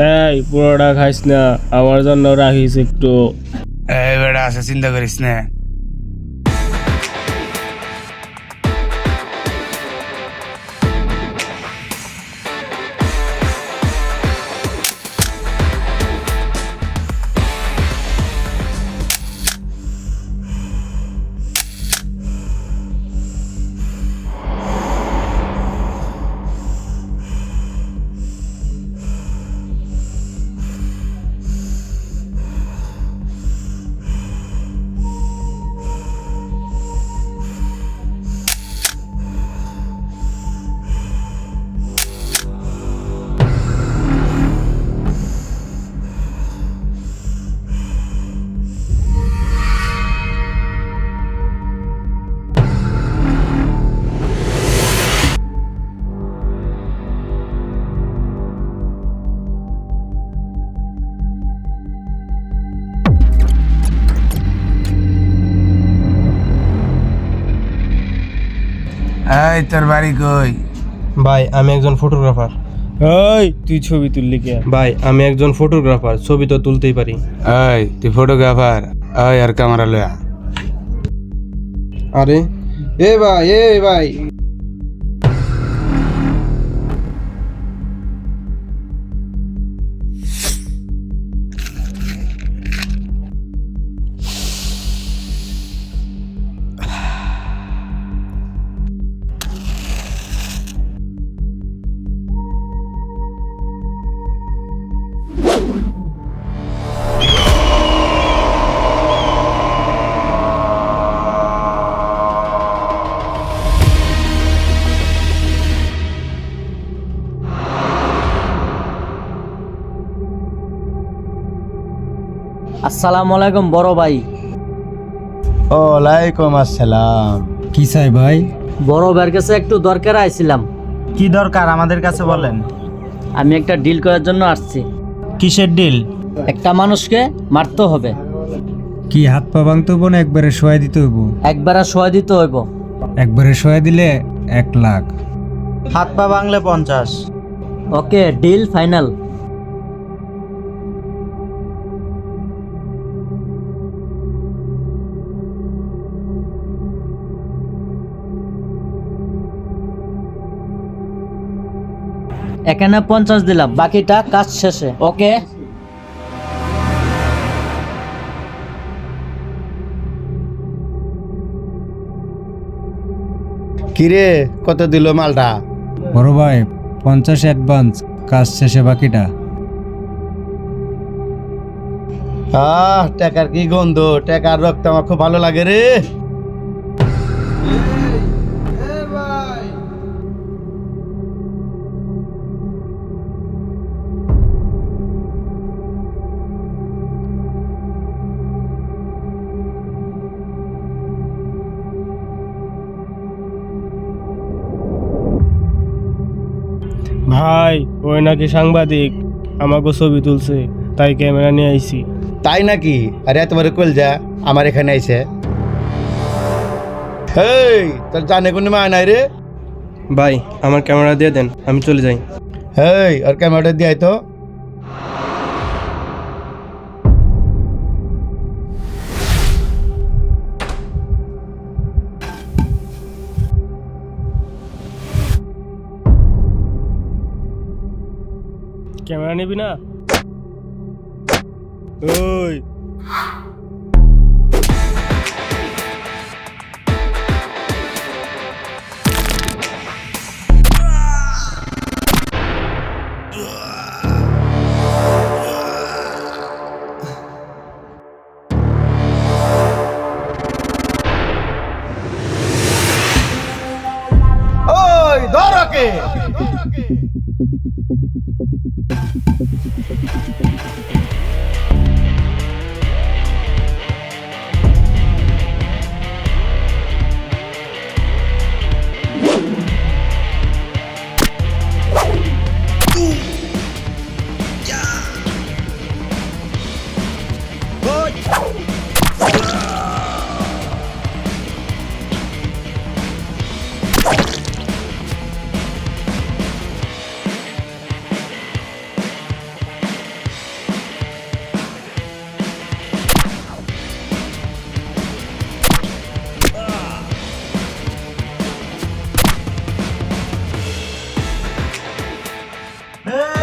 এই পুরোটা খাইস না আমার জন্য রাখিস একটু। এই বেড়া আছে চিন্তা করিস না। এই তোর বাড়ি কই? ভাই আমি একজন ফটোগ্রাফার এই তুই ছবি তুললি কে? ভাই আমি একজন ফটোগ্রাফার ছবি তো তুলতেই পারি। এই তুই ফটোগ্রাফার এই আর ক্যামেরা লয়া। আরে? এ ভাই এ ভাই। আসসালামু আলাইকুম বড় ভাই। ওয়ালাইকুম আসসালাম। কি চাই ভাই? বড় ভাইয়ের কাছে একটু দরকার আইছিলাম। কি দরকার? আমাদের কাছে বলেন। আমি একটা ডিল করার জন্য আসছি। কিসের ডিল? একটা মানুষকে মারতে হবে। কি হাত পা ভাঙতে হইব না একবারে শোয়া দিতে হইব? একবার সহায় দিতে হইব। একবারে শোয়া দিলে এক লাখ। হাত পা ভাঙলে পঞ্চাশ। Okay deal final. এখানে পঞ্চাশ দিলাম বাকিটা কাজ শেষে। ওকে? কিরে কত দিল মালটা? বড় ভাই পঞ্চাশ অ্যাডভান্স কাজ শেষে বাকিটা। আহ টাকার কি গন্ধ টাকার রক্ত আমার খুব ভালো লাগে রে। ভাই ওই নাকি সাংবাদিক? আমাকে ছবি তুলছে তাই ক্যামেরা নিয়ে আইছি। তাই নাকি? আরে তোমার কল যা আমার এখানে আইছে। হেই তোর জানে কোনো মা নাই রে? ভাই আমার ক্যামেরা দিয়ে দেন আমি চলে যাই। হেই আর ক্যামেরাটা দিয়ে তো। ক্যামেরা নিবি না? ওই। Hey!